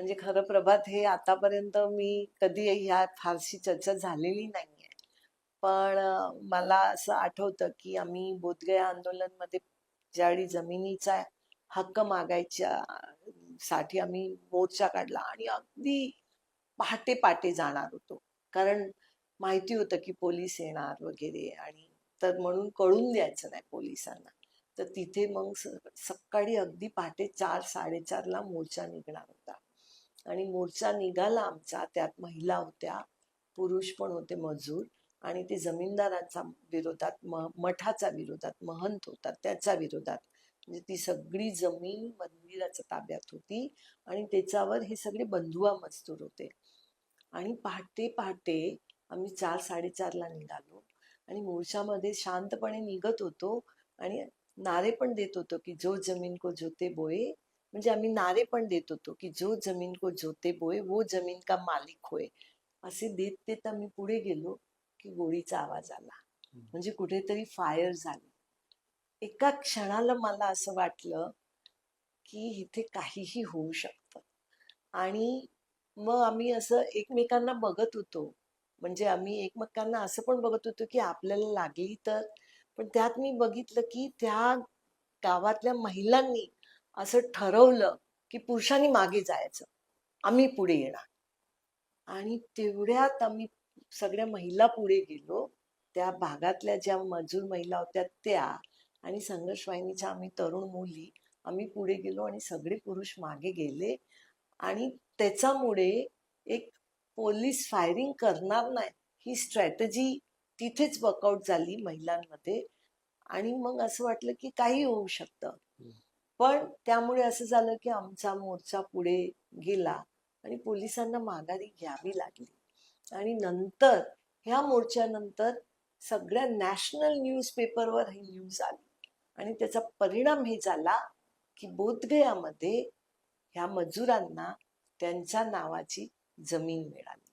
म्हणजे खरं प्रभात हे आतापर्यंत मी कधी ह्या फारशी चर्चा झालेली नाहीये. पण मला असं आठवतं की आम्ही बोधगया आंदोलनमध्ये ज्यावेळी जमिनीचा हक्क मागायच्या साठी आम्ही मोर्चा काढला आणि अगदी पहाटे पहाटे जाणार होतो. कारण माहिती होतं की पोलीस येणार वगैरे आणि तर म्हणून कळून द्यायचं नाही पोलिसांना. तर तिथे मग सकाळी अगदी पहाटे चार साडेचारला मोर्चा निघणार होता. आणि मोर्चा निघाला आमचा. त्यात महिला होत्या पुरुष पण होते मजूर आणि ते जमीनदारांचा विरोधात म मठाच्या विरोधात महंत होता त्याच्या विरोधात. म्हणजे ती सगळी जमीन मंदिराच्या ताब्यात होती आणि त्याच्यावर हे सगळे बंधुआ मजदूर होते. आणि पहाटे पहाटे आम्ही चार साडेचारला निघालो आणि मोर्चामध्ये शांतपणे निघत होतो आणि नारे पण देत होतो की जो जमीन को जोते बोए म्हणजे आम्ही नारे पण देत होतो की जो जमीन को जोते बोए वो जमीन का मालिक होय असे देत देत आम्ही पुढे गेलो की गोळीचा आवाज आला. म्हणजे कुठेतरी फायर झाली. एका क्षणाला मला असं वाटलं की इथे काहीही होऊ शकतं. आणि मग आम्ही असं एकमेकांना बघत होतो. म्हणजे आम्ही एकमेकांना असं पण बघत होतो की आपल्याला लागली तर. पण त्यात मी बघितलं की त्या गावातल्या महिलांनी असं ठरवलं की पुरुषांनी मागे जायचं. आम्ही पुढे येणार. आणि तेवढ्यात आम्ही सगळ्या महिला पुढे गेलो. त्या भागातल्या ज्या मजूर महिला होत्या त्या आणि संघर्ष वाहिनीच्या आम्ही तरुण मुली आम्ही पुढे गेलो आणि सगळे पुरुष मागे गेले. आणि त्याच्यामुळे एक पोलीस फायरिंग करणार नाही ही स्ट्रॅटजी तिथेच वर्कआउट झाली महिलांमध्ये. आणि मग असं वाटलं की काही होऊ शकतं. पण त्यामुळे असं झालं की आमचा मोर्चा पुढे गेला आणि पोलिसांना माघारी घ्यावी लागली. आणि नंतर ह्या मोर्चानंतर सगळ्या नॅशनल न्यूजपेपरवर ही न्यूज आली. आणि त्याचा परिणाम हे झाला की बोधगयामध्ये ह्या मजुरांना त्यांच्या नावाची जमीन मिळाली.